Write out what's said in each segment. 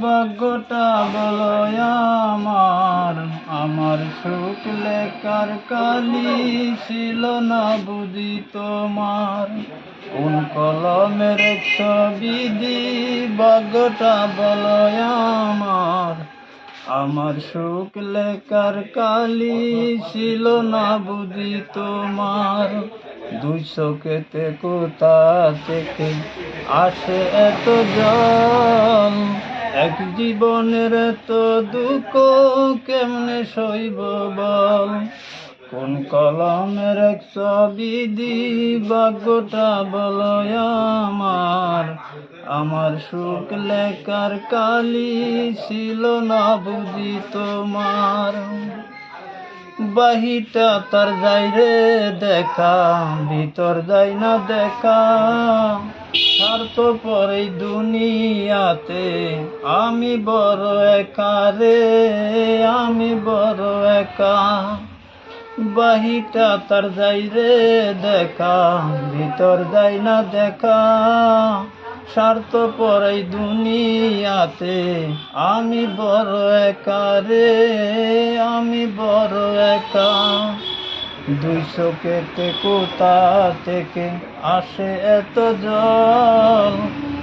ভাগ্যটা বলো আমার আমার সুখ লেখার কালি ছিল না বুঝি তোমার। কোন কলমের ছবি দি ভাগ্যটা বলো আমার আমার সুখ লেখার কালি ছিল না বুঝি তোমার। দুই চোখেতে কোথা থেকে আসে এত জল? এক জীবনের এত দুঃখ কেমনে সইব বল? কোন কলমের এক দি ভাগ্যটা বলো আমার? আমার সুখ লেখার কালি ছিল না বুঝি তোমার। বাহিটা তার যাই রে দেখা, ভিতর যাই না দেখা। স্বার্থ পরে দুনিয়াতে, আমি বড় একা রে, আমি বড় একা। বাহিটা তার যাই রে দেখা, ভিতর যাই না দেখা। স্বার্থ পরে দুনিয়াতে। আমি বড় একা রে, আমি বড় একা। দুই চোখেতে কোথা থেকে আসে এত জল?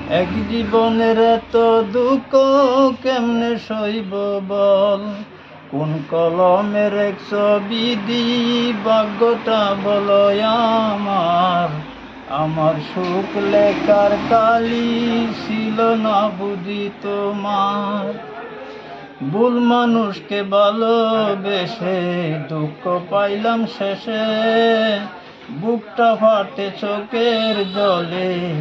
এক জীবনের এত দুঃখ কেমনে সইব বল? কোন কলমের এক ছবি দি ভাগ্যটা বলো আমার আমার সুখ লেখার কালি ছিল না বুঝি তোমার। ভুল মানুষকে ভালোবেসে দুঃখ পাইলাম শেষে। বুকটা ফাটে চোখের জলে